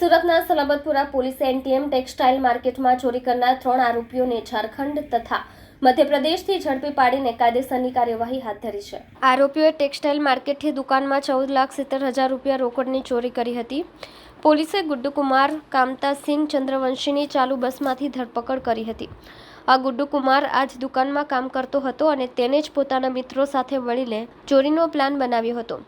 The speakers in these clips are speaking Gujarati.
સુરતના સલાબતપુરા પોલીસે એનટીએમ ટેક્સટાઇલ માર્કેટમાં ચોરી કરનાર ત્રણ આરોપીઓને ઝારખંડ તથા મધ્યપ્રદેશથી ઝડપી પાડીને કાયદેસરની કાર્યવાહી હાથ ધરી છે. આરોપીઓએ ટેક્સટાઇલ માર્કેટથી દુકાનમાં ચૌદ લાખ સિત્તેર હજાર રૂપિયા રોકડની ચોરી કરી હતી. પોલીસે ગુડ્ડુકુમાર કામતાસિંહ ચંદ્રવંશીની ચાલુ બસમાંથી ધરપકડ કરી હતી. આ ગુડ્ડુકુમાર આજ દુકાનમાં કામ કરતો હતો અને તેને જ પોતાના મિત્રો સાથે મળીને ચોરીનો પ્લાન બનાવ્યો હતો.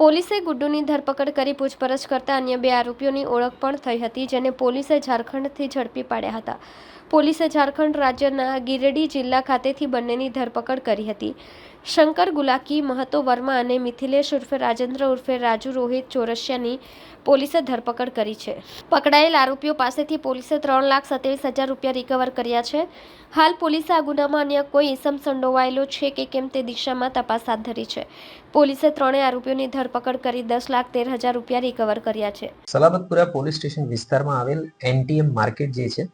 પોલીસે ગુડ્ડુની ધરપકડ કરી પૂછપરછ કરતા અન્ય બે આરોપીઓની ઓળખ પણ થઈ હતી, જેને પોલીસે ઝારખંડથી ઝડપી પાડ્યા હતા. પોલીસે ઝારખંડ રાજ્યના ગિરડી જિલ્લા ખાતેથી બંનેની ધરપકડ કરી હતી. શંકર ગુલાકી, મહતો વર્મા અને મિથિલેશ ઉર્ફે રાજેન્દ્ર ઉર્ફે રાજુ રોહિત ચોરસિયાની પોલીસે ધરપકડ કરી છે. પકડાયેલ આરોપીઓ પાસેથી પોલીસે ત્રણ લાખ સત્યાવીસ હજાર રૂપિયા રિકવર કર્યા છે. હાલ પોલીસે આ ગુનામાં અન્ય કોઈ ઇસમ સંડોવાયેલો છે કે કેમ તે દિશામાં તપાસ હાથ ધરી છે. પોલીસે ત્રણેય આરોપીઓની ધરપકડ કરી દસ લાખ તેર હજાર રૂપિયા રિકવર કર્યા છે. સલાબતપુરા પોલીસ સ્ટેશન વિસ્તારમાં આવેલ એનટીએમ માર્કેટ જે છે,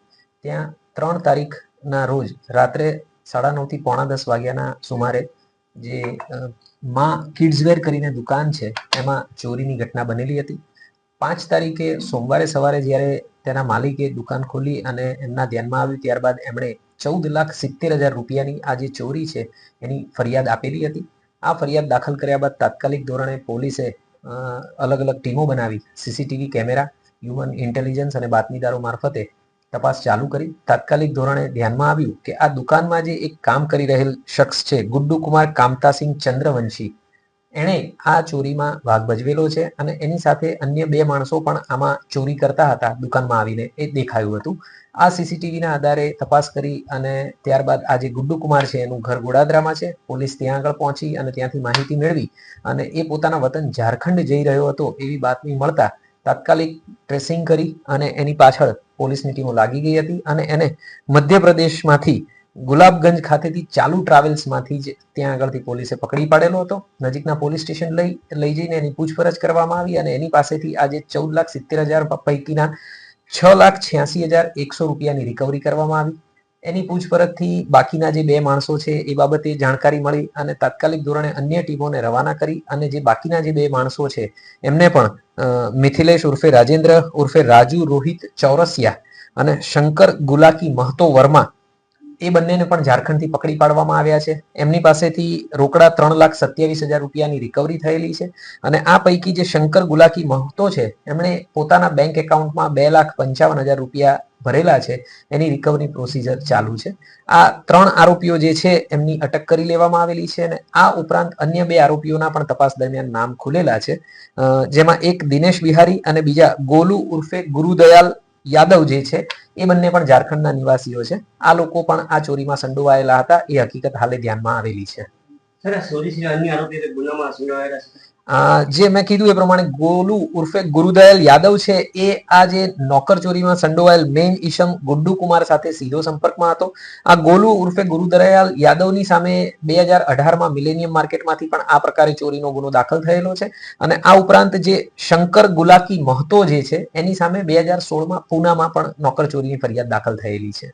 ત્યાં ત્રણ તારીખના રોજ રાત્રે સાડા નવથી પોણા દસ વાગ્યાના સુમારે જે માં કિડ્સવેર કરીને દુકાન છે, એમાં ચોરીની ઘટના બનેલી હતી. પાંચ તારીખે સોમવારે સવારે જ્યારે તેના માલિકે દુકાન ખોલી અને એમના ધ્યાનમાં આવ્યું ત્યારબાદ એમણે ચૌદ લાખ સિત્તેર હજાર રૂપિયાની આ જે ચોરી છે, એની ફરિયાદ આપેલી હતી. આ ફરિયાદ દાખલ કર્યા બાદ તાત્કાલિક ધોરણે પોલીસે અલગ અલગ ટીમો બનાવી. સીસીટીવી કેમેરા, હ્યુમન ઇન્ટેલિજન્સ અને બાતમીદારો મારફતે તપાસ ચાલુ કરી. તાત્કાલિક ધોરણે ધ્યાનમાં આવ્યું કે આ દુકાનમાં જે એક કામ કરી રહેલ શખ્સ છે ગુડ્ડુ કુમાર કામતાસિંહ ચંદ્રવંશી. એણે આ ચોરીમાં ભાગ ભજવેલો છે અને એની સાથે અન્ય બે માણસો પણ આમાં ચોરી કરતા હતા દુકાનમાં આવીને એ દેખાયું હતું. આ સીસીટીવીના આધારે તપાસ કરી અને ત્યારબાદ આ જે ગુડ્ડુ કુમાર છે એનું ઘર ગોડાદરામાં છે. પોલીસ ત્યાં આગળ પહોંચી અને ત્યાંથી માહિતી મેળવી અને એ પોતાના વતન ઝારખંડ જઈ રહ્યો હતો એવી બાતમી મળતા તાત્કાલિક ટ્રેસિંગ કરી અને એની પાછળ પોલીસની ટીમો લાગી ગઈ હતી અને એને મધ્યપ્રદેશમાંથી ગુલાબગંજ ખાતેથી ચાલુ ટ્રાવેલ્સમાંથી જ ત્યાં આગળથી પોલીસે પકડી પાડેલો હતો. નજીકના પોલીસ સ્ટેશન લઈ લઈ જઈને એની પૂછપરછ કરવામાં આવી અને એની પાસેથી આજે ચૌદ લાખ સિત્તેર હજાર પૈકીના છ લાખ છ્યાસી હજાર એકસો રૂપિયાની રિકવરી કરવામાં આવી. એની પૂછપરછથી બાકીના જે બે માણસો છે એ બાબતે જાણકારી મળી અને તાત્કાલિક ધોરણે અન્ય ટીમોને રવાના કરી અને જે બાકીના જે બે માણસો છે એમને પણ મિથિલેશ ઉર્ફે રાજેન્દ્ર ઉર્ફે રાજુ રોહિત ચૌરસિયા અને શંકર ગુલાકી મહતો વર્મા એ બંનેને પણ ઝારખંડથી પકડી પાડવામાં આવ્યા છે. એમની પાસેથી રોકડા ત્રણ લાખ સત્યાવીસ હજાર રૂપિયાની રિકવરી થયેલી છે અને આ પૈકી જે શંકર ગુલાકી મહતો છે, એમણે પોતાના બેંક એકાઉન્ટમાં બે લાખ પંચાવન હજાર રૂપિયા ભરેલા છે. એની રિકવરી પ્રોસિજર ચાલુ છે. આ ત્રણ આરોપીઓ જે છે, એમની અટક કરી લેવામાં આવેલી છે અને આ ઉપરાંત અન્ય બે આરોપીઓના પણ તપાસ દરમિયાન નામ ખુલેલા છે. જેમાં એક દિનેશ બિહારી અને બીજા ગોલુ ઉર્ફે ગુરુદયાલ યાદવ જે છે, એ બંને પણ ઝારખંડના નિવાસીઓ છે. આ લોકો પણ આ ચોરીમાં સંડોવાયેલા હતા. એ હકીકત હાલે ધ્યાનમાં આવેલી છે. જે મેં કીધું એ પ્રમાણે ગોલુ ઉર્ફે ગુરુદયાલ યાદવ છે, એ આ જે નોકર ચોરીમાં સંડોવાયેલ મેઇન ઈશમ ગુડ્ડુ કુમાર સાથે સીધો સંપર્કમાં હતો. આ ગોલુ ઉર્ફે ગુરુદયાલ યાદવની સામે બે હજાર અઢારમાં મિલેનિયમ માર્કેટમાંથી પણ આ પ્રકારે ચોરીનો ગુનો દાખલ થયેલો છે અને આ ઉપરાંત જે શંકર ગુલાકી મહતો જે છે, એની સામે બે હજાર સોળમાં પૂનામાં પણ નોકર ચોરીની ફરિયાદ દાખલ થયેલી છે.